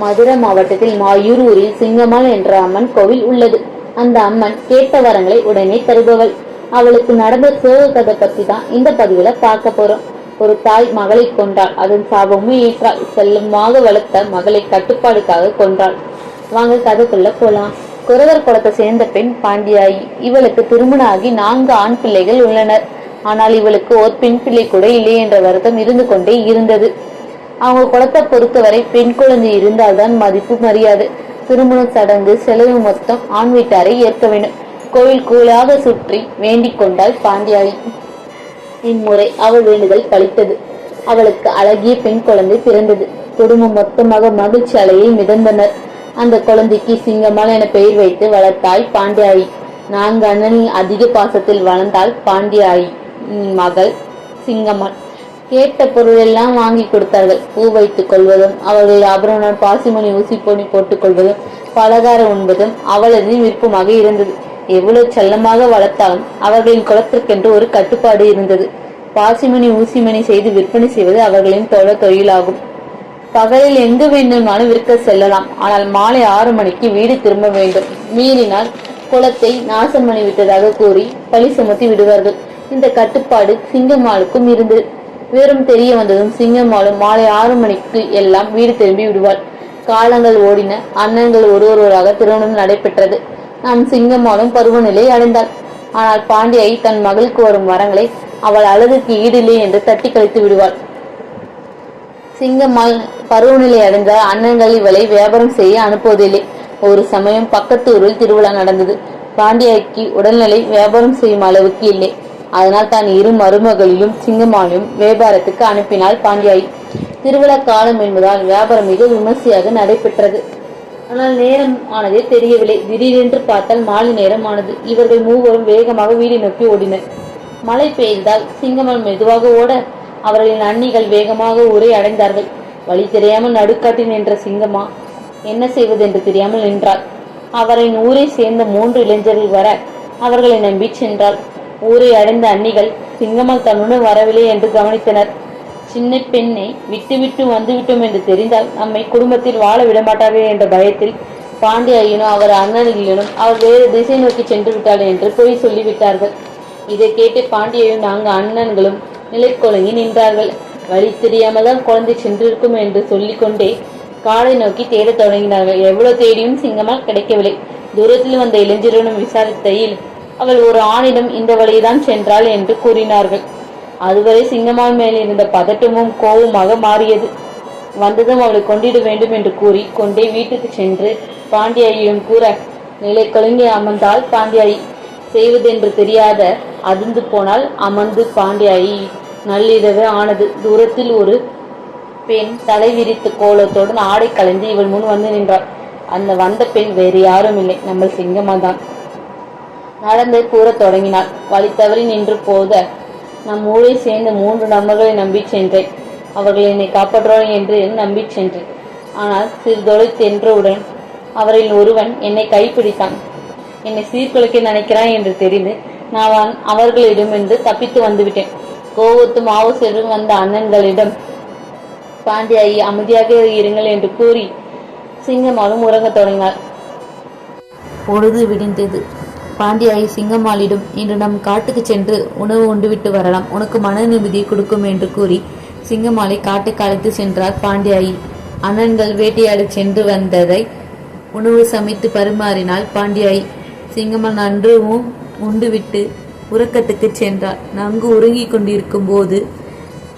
மதுரை மாவட்டத்தில் மாயூர் ஊரில் சிங்கம்மாள் என்ற அம்மன் கோவில் உள்ளது. அந்த அம்மன் கேட்ட வரங்களை உடனே தருபவள். அவளுக்கு நடந்த சோக கதை பத்தி தான் இந்த பதிவுல பார்க்க போறோம். ஒரு தாய் மகளை கொன்றாள். அதன் சாபமும் ஏற்றாள். செல்லமாக வளர்த்த மகளை கட்டுப்பாடுக்காக கொன்றாள். வாங்க கதைக்குள்ள போலாம். குறவர் குலத்தை சேர்ந்த பெண் பாண்டியாயி. இவளுக்கு திருமணம் ஆகி நான்கு ஆண் பிள்ளைகள் உள்ளனர். ஆனால் இவளுக்கு ஒரு பெண் பிள்ளை கூட இல்லை என்ற வருத்தம் இருந்து கொண்டே இருந்தது. அவங்க குளத்தை பொறுத்தவரை பெண் குழந்தை இருந்தால்தான் மதிப்பு மரியாதை. திருமண சடங்கு செலவு மொத்தம் ஆண் வீட்டாரை ஏற்க வேண்டும். கோவில் கோயிலாக சுற்றி வேண்டிக் கொண்டாள் பாண்டியாயி இம்முறை அவள் வேண்டுதல் கழித்தது அவளுக்கு அழகிய பெண் குழந்தை பிறந்தது. குடும்பம் மொத்தமாக மகிழ்ச்சி அலையில் மிதந்தனர். அந்த குழந்தைக்கு சிங்கம்மாள் என பெயர் வைத்து வளர்த்தாள் பாண்டியாயி நான்கு அண்ணனின் அதிக பாசத்தில் வளர்ந்தாள் பாண்டியாயி உம் மகள் சிங்கம்மாள். கேட்ட பொருளெல்லாம் வாங்கி கொடுத்தார்கள். பூ வைத்துக் கொள்வதும் அவர்கள் ஆபரணம் பாசிமணி ஊசி போட்டுக் கொள்வதும் பலகாரம் உண்பதும் அவளது விருப்பமாக இருந்தது. எவ்வளவு செல்லமாக வளர்த்தாலும் அவர்களின் குளத்திற்கென்று ஒரு கட்டுப்பாடு இருந்தது. பாசிமணி ஊசிமணி செய்து விற்பனை செய்வது அவர்களின் தொழில தொழிலாகும். பகலில் எங்கு வேண்டுமானாலும் விற்க செல்லலாம். ஆனால் மாலை ஆறு மணிக்கு வீடு திரும்ப வேண்டும். மீறினால் குளத்தை நாசம் பண்ணிவிட்டதாக கூறி பழி சுமத்தி விடுவார்கள். இந்த கட்டுப்பாடு சிங்கம்மாளுக்கும் இருந்தது. விவரம் தெரிய வந்ததும் சிங்கம்மாளும் மாலை ஆறு மணிக்கு எல்லாம் வீடு திரும்பி விடுவாள். காலங்கள் ஓடின அண்ணன்கள் ஒருவராக திருமணம் நடைபெற்றது. நாம் சிங்கம்மாளும் பருவநிலை அடைந்தாள். ஆனால் பாண்டியை தன் மகளுக்கு வரும் வரங்களை அவள் அழகுக்கு ஈடில்லை என்று தட்டி கழித்து விடுவாள். சிங்கம்மாள் பருவநிலை அடைந்த அண்ணன்கள் இவளை வியாபாரம் செய்ய அனுப்புவதில்லை. ஒரு சமயம் பக்கத்து ஊரில் திருவிழா நடந்தது. பாண்டியாய்க்கு உடல்நிலை வியாபாரம் செய்யும் அளவுக்கு இல்லை. அதனால் தான் இரு மருமகளிலும் சிங்கம்மாளையும் வியாபாரத்துக்கு அனுப்பினாள் பாண்டியாயி. திருவிழா காலம் என்பதால் வியாபாரம் மிக விமர்சையாக நடைபெற்றது. ஆனால் நேரம் ஆனதே தெரியவில்லை. திடீரென்று பார்த்தால் மாலை நேரம் ஆனது இவர்கள் மூவரும் வேகமாக வீடு நோக்கி ஓடினர். மழை பெய்தால் சிங்கமல் மெதுவாக ஓட அவர்களின் அண்ணிகள் வேகமாக ஊரை அடைந்தார்கள். வழி தெரியாமல் நடுக்காட்டில் நின்ற சிங்கம்மா என்ன செய்வது என்று தெரியாமல் நின்றாள். அவரின் ஊரை சேர்ந்த மூன்று இளைஞர்கள் வர அவர்களை நம்பி சென்றாள். ஊரை அடைந்த அன்னிகள் சிங்கம்மாள் தன்னுடன் வரவில்லை என்று கவனித்தனர். சின்ன பெண்ணை விட்டுவிட்டு வந்துவிட்டோம் என்று தெரிந்தால் நம்மை குடும்பத்தில் வாழ விடமாட்டார்கள் என்ற பயத்தில் பாண்டியனும் அவர் அண்ணனிலும் அவர் வேறு திசை நோக்கி சென்று விட்டாள் என்று பொய் சொல்லிவிட்டார்கள். இதை கேட்டு பாண்டியையும் நாங்கள் அண்ணன்களும் நிலைக்குழங்கி நின்றார்கள். வழி தெரியாமல் தான் குழந்தை சென்றிருக்கும் என்று சொல்லிக்கொண்டே காலை நோக்கி தேடத் தொடங்கினார்கள். எவ்வளவு தேடியும் சிங்கமால் கிடைக்கவில்லை. தூரத்தில் வந்த இளைஞருடன் விசாரித்தையில் அவள் ஒரு ஆணிடம் இந்த வழியைதான் சென்றாள் என்று கூறினார்கள். அதுவரை சிங்கமான் மேல் இருந்த பதட்டமும் கோபமாக மாறியது. வந்ததும் அவளை கொண்டிட வேண்டும் என்று கூறி கொண்டே வீட்டுக்கு சென்று பாண்டியாயியும் கூற நிலை கழுங்கி அமர்ந்தாள் பாண்டியாயி. செய்வதென்று தெரியாத அதிர்ந்து போனால் அமர்ந்து பாண்டியாயி. நள்ளிரவு ஆனது. தூரத்தில் ஒரு பெண் தலை விரித்த கோலத்துடன் ஆடை கலைந்து இவள் முன் வந்து நின்றாள். அந்த வந்த பெண் வேறு யாரும் இல்லை நம்ம சிங்கமா தான். நடந்து கூறத் தொடங்கினாள். வழி தவறி நின்று போத நம் ஊரை சேர்ந்த மூன்று நபர்களை நம்பி சென்றேன். அவர்கள் என்னை காப்பாற்றுவார்கள் என்று நம்பி சென்றேன். ஆனால் சிறிதொலை சென்றவுடன் அவரில் ஒருவன் என்னை கைப்பிடித்தான். என்னை சீர்குலைக்க நினைக்கிறான் என்று தெரிந்து நான் அவர்களிடமிருந்து தப்பித்து வந்துவிட்டேன். கோவத்தும் ஆவோசரும் வந்த அண்ணன்களிடம் பாண்டியாயி அமைதியாக இருங்கள் என்று கூறி சிங்கமாலும் உறங்கத் தொடங்கினார் பொழுது விடிந்தது. பாண்டியாயி சிங்கம்மாளிடம் இன்று நம் காட்டுக்கு சென்று உணவு உண்டுவிட்டு வரலாம். உனக்கு மன நிம்மதி கொடுக்கும் என்று கூறி சிங்கம்மாளை காட்டுக்கு அழைத்து சென்றார் பாண்டியாயி. அண்ணன்கள் வேட்டையாடு சென்று வந்ததை உணவு சமைத்து பரிமாறினாள் பாண்டியாயி சிங்கம்மாள் நன்றுவும் உண்டுவிட்டு உறக்கத்துக்கு சென்றார். நன்கு உறங்கிக் கொண்டிருக்கும் போது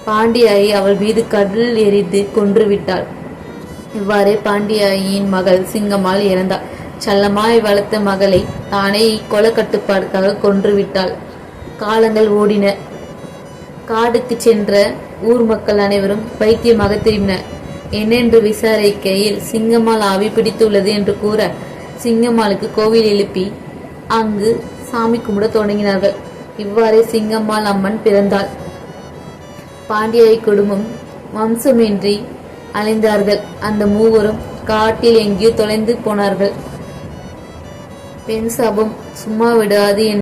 பாண்டியாயி அவள் மீது கடல் எரித்து கொன்று விட்டாள். இவ்வாறே பாண்டியாயின் மகள் சிங்கம்மாள் இறந்தாள். செல்லமாய் வளர்த்த மகளை தானே கொலை கட்டுப்பாடுக்காக கொன்றுவிட்டாள். காலங்கள் ஓடின. காடுக்கு சென்ற ஊர் மக்கள் அனைவரும் பைத்தியமாக திரும்பினர் என்னென்று விசாரிக்கையில் சிங்கம்மாள் ஆவி பிடித்துள்ளது என்று கூற சிங்கம்மாளுக்கு கோவில் எழுப்பி அங்கு சாமி கும்பிட தொடங்கினார்கள். இவ்வாறே சிங்கம்மாள் அம்மன் பிறந்தாள். பாண்டியாய் குடும்பம் வம்சமின்றி அலைந்தார்கள். அந்த மூவரும் காட்டில் எங்கேயோ தொலைந்து போனார்கள். பெண் சாபம் சும்மா விடாது என்று